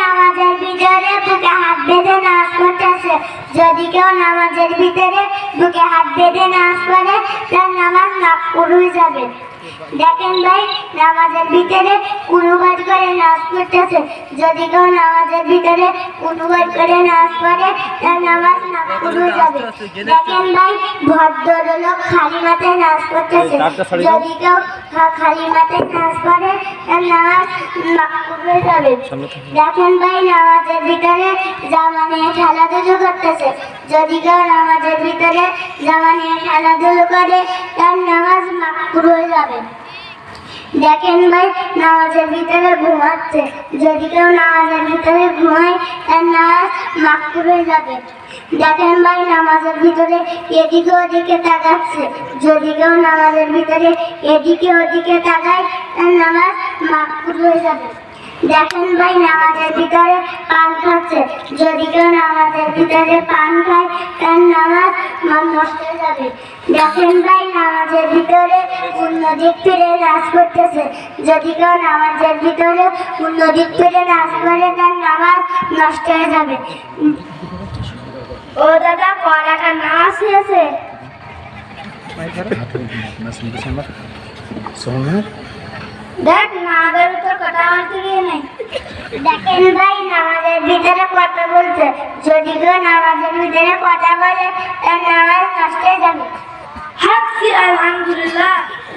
নামাজের ভিতরে বুকে হাত বেঁধে নাচ করতেছে যদি কেউ নামাজের ভিতরে বুকে হাত বেঁধে নাচ করে তার নামাজ নাকপুর হয়ে যাবে। দেখেন ভাই নামাজের ভিতরে কুনুবাজ করে নাচ করতেছে। যদি কেউ নামাজের ভিতরে কুনুবাজ করে নাচ করে তার নামাজ নাকপুর হয়ে যাবে। দেখেন ভাই ভদ্রলোক খালি মাথায় নাচ করতেছে। যদি কেউ খালি মাথায় নাচ করে তার নামাজ নাকপুর হয়ে যাবে। দেখেন ভাই নামাজের ভিতরে জামা নিয়ে খেলাধুলো করতেছে। যদি কেউ নামাজের ভিতরে জামা নিয়ে খেলাধুলো করে তার নামাজ মাকপুর হয়ে যাবে। দেখেন ভাই, নামাজের ভিতরে ঘুমাচ্ছে যদি কেউ নামাজের ভিতরে ঘুমায়, তার নামাজ মাকবুল হয়ে যাবে। দেখেন ভাই, নামাজের ভিতরে এদিকে ওদিকে তাকাচ্ছে। যদি কেউ নামাজের ভিতরে এদিকে ওদিকে তাকায়, তার নামাজ মাকবুল হয়ে যাবে। দেখেন ভাই নামাজের ভিতরে পান খাচ্ছে। যদি কেউ নামাজের ভিতরে পান খায় তার নামাজ নষ্ট হয়ে যাবে। দেখেন ভাই নামাজের ভিতরে দিক ফিরে নাচ করতেছে। যদি কেউ নামাজের ভিতরে দিক ফিরে নাচ করে তার নামাজ নষ্ট হয়ে যাবে। ও দাদা পড়াটা নাচ হয়েছে দেখ নামাজের ভিতর কথা বলতে দেখেন ভাই নামাজের ভিতরে কথা বলছে যদি কেউ নামাজের ভিতরে কথা বলে তার নামাজ নষ্ট হয়ে যাবে হাসি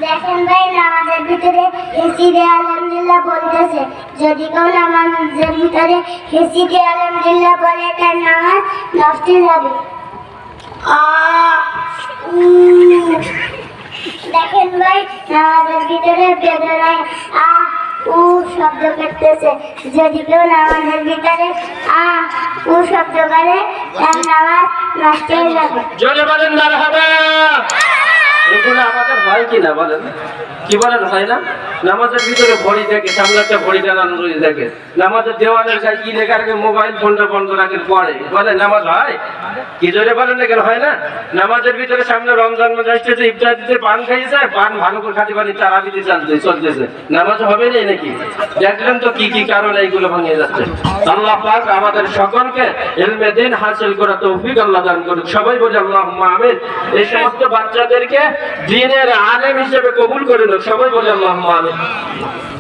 দেখেন ভাই নামাজের ভিতরে হেসি দে আলহামদুলিল্লাহ বলতেছে যদি কেউ নামাজের ভিতরে হেসি দে আলহামদুলিল্লাহ বলে তার নামাজ নষ্ট হয়ে যাবে দেখেন ভাই নামাজের ভিতরে বেদনায় আ উ শব্দ করতেছে। যদি কেউ নামাজের ভিতরে আ উ শব্দ করে, তার নামাজ নষ্ট হয়ে যাবে। জোরে বলেন, মারহাবা। এগুলো আমাদের হয় কি না বলেন? কি বলেন, হয় না? নামাজের ভিতরে ভরি দেখে সামনে একটা ভরি টানানো রয়ে দেখে। নামাজের দেওয়ালের গায়ে কি লেখা রাখে? মোবাইল ফোনটা বন্ধ রাখে পড়ে বলে, নামাজ হয়? কি জোরে বলেন না কেন? হয় না? নামাজের ভিতরে সামনে রমজান মাস আসতেছে ইফতার দিতে পান খাইছে, পান ভালো করে খাতে পানি তারা দিতে চলতে চলতেছে। নামাজ হবে না নাকি? দেখলেন তো কি কি কারণে এইগুলো ভাঙিয়ে যাচ্ছে। আল্লাহ পাক আমাদের সকলকে এলমে দিন হাসিল করা তৌফিক আল্লাহ দান করুক। সবাই বলে আল্লাহ আমিন। এই সমস্ত বাচ্চাদেরকে দিনের আলেম হিসেবে কবুল করে সবাই বলে আল্লাহ আমিন। Amém.